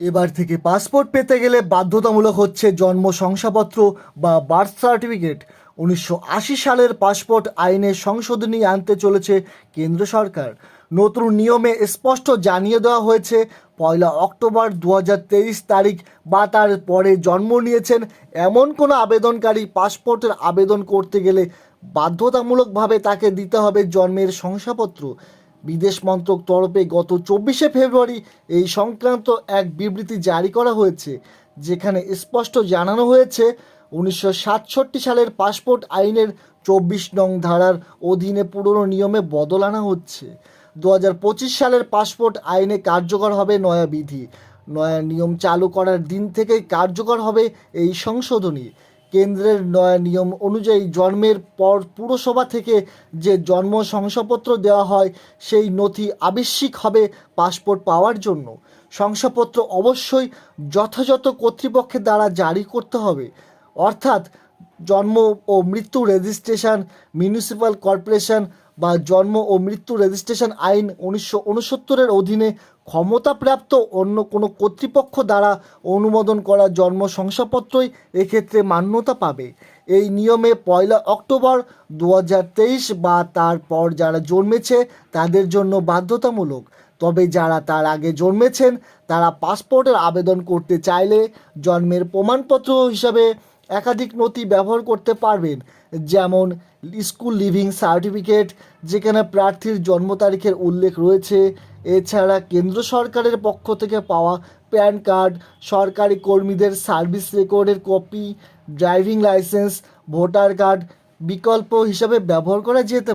এবার থেকে পাসপোর্ট পেতে গেলে বাধ্যতামূলক হচ্ছে জন্ম শংসাপত্র বা বার্থ সার্টিফিকেট। উনিশশো আশি সালের পাসপোর্ট আইনে সংশোধনী আনতে চলেছে কেন্দ্র সরকার। নতুন নিয়মে স্পষ্ট জানিয়ে দেওয়া হয়েছে, পয়লা অক্টোবর দু হাজার তেইশ তারিখ বা তার পরে জন্ম নিয়েছেন এমন কোনো আবেদনকারী পাসপোর্টের আবেদন করতে গেলে বাধ্যতামূলকভাবে তাকে দিতে হবে জন্মের শংসাপত্র। বিদেশ মন্ত্রক তরফে গত চব্বিশে ফেব্রুয়ারি এই সংক্রান্ত এক বিবৃতি জারি করা হয়েছে, যেখানে স্পষ্ট জানানো হয়েছে উনিশশো সাতষট্টি সালের পাসপোর্ট আইনের চব্বিশ নং ধারার অধীনে পুরনো নিয়মে বদল আনা হচ্ছে। দু হাজার পঁচিশ সালের পাসপোর্ট আইনে কার্যকর হবে নয়া বিধি। নয়া নিয়ম চালু করার দিন থেকেই কার্যকর হবে এই সংশোধনী। কেন্দ্রের নয়া নিয়ম অনুযায়ী জন্মের পর পুরসভা থেকে যে জন্ম শংসাপত্র দেওয়া হয়, সেই নথি আবশ্যিক হবে পাসপোর্ট পাওয়ার জন্য। শংসাপত্র অবশ্যই যথাযথ কর্তৃপক্ষের দ্বারা জারি করতে হবে। অর্থাৎ জন্ম ও মৃত্যু রেজিস্ট্রেশন মিউনিসিপ্যাল কর্পোরেশন বা জন্ম ও মৃত্যু রেজিস্ট্রেশন আইন উনিশশো উনসত্তরের অধীনে ক্ষমতাপ্রাপ্ত অন্য কোনো কর্তৃপক্ষ দ্বারা অনুমোদন করা জন্ম শংসাপত্রই এক্ষেত্রে মান্যতা পাবে। এই নিয়মে পয়লা অক্টোবর দু হাজার তেইশ বা তারপর যারা জন্মেছে তাদের জন্য বাধ্যতামূলক। তবে যারা তার আগে জন্মেছেন, তারা পাসপোর্টের আবেদন করতে চাইলে জন্মের প্রমাণপত্র হিসাবে একাধিক নথি ব্যবহার করতে পারবেন, যেমন স্কুল লিভিং সার্টিফিকেট, যেখানে প্রার্থীর জন্ম তারিখের উল্লেখ রয়েছে। এছাড়া কেন্দ্র সরকারের পক্ষ থেকে পাওয়া প্যান কার্ড, সরকারি কর্মীদের সার্ভিস রেকর্ডের copy, driving licence, voter card বিকল্প হিসাবে ব্যবহার করা যেতে